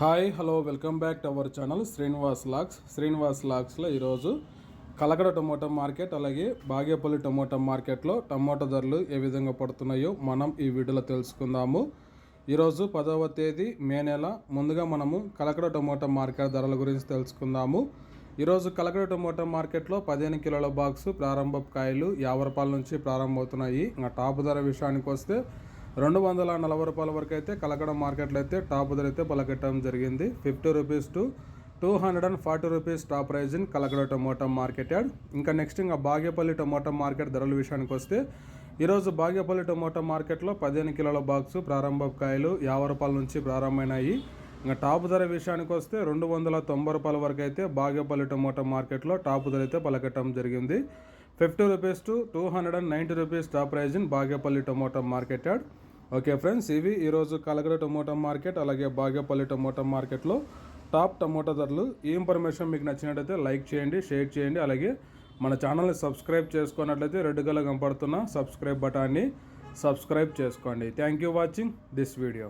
Hi hello welcome back to our channel Srinivas lakhs Srinivas లాక్స్లో ఈరోజు Kalakada tomato market అలాగే Bagepalli tomato మార్కెట్లో టమోటా ధరలు ఏ విధంగా పడుతున్నాయో మనం ఈ వీడియోలో తెలుసుకుందాము. ఈరోజు పదవ తేదీ మే నెల. ముందుగా మనము కలకడ టమోటా మార్కెట్ ధరల గురించి తెలుసుకుందాము. ఈరోజు కలకడ టమోటా మార్కెట్లో పదిహేను కిలోల బాక్స్ ప్రారంభ కాయలు యాభై రూపాయల నుంచి ప్రారంభమవుతున్నాయి. ఇంకా టాప్ ధర విషయానికి వస్తే రెండు వందల నలభై రూపాయల వరకు అయితే కలకడ మార్కెట్లో అయితే టాప్ ధర అయితే పలకట్టడం జరిగింది. Fifty rupees to two hundred and forty rupees top price in Kalakada tomato market yard ఇంకా నెక్స్ట్ ఇంకా బాగేపల్లి టొమాటో మార్కెట్ ధరల విషయానికి వస్తే ఈరోజు బాగేపల్లి టమోటా మార్కెట్లో పదిహేను కిలోల బాక్స్ ప్రారంభ కాయలు యాభై రూపాయల నుంచి ప్రారంభమైనాయి. ఇంకా టాప్ ధర విషయానికి వస్తే రెండు వందల తొంభై రూపాయల వరకు అయితే బాగేపల్లి టమోటా మార్కెట్లో టాప్ ధర అయితే పలకటం జరిగింది. Fifty rupees to two hundred and ninety rupees top price in Bagepalli tomato market yard. Okay friends ఇవి ఈరోజు కలగడ టమోటా మార్కెట్ అలాగే బాగేపల్లి టమోటా మార్కెట్లో టాప్ టమోటా ధరలు. ఈ ఇన్ఫర్మేషన్ మీకు నచ్చినట్లయితే లైక్ చేయండి షేర్ చేయండి అలాగే మన ఛానల్ని సబ్స్క్రైబ్ చేసుకున్నట్లయితే రెడ్ కలర్ కనపడుతున్న సబ్స్క్రైబ్ బటాన్ని సబ్స్క్రైబ్ చేసుకోండి. Thank you watching this video.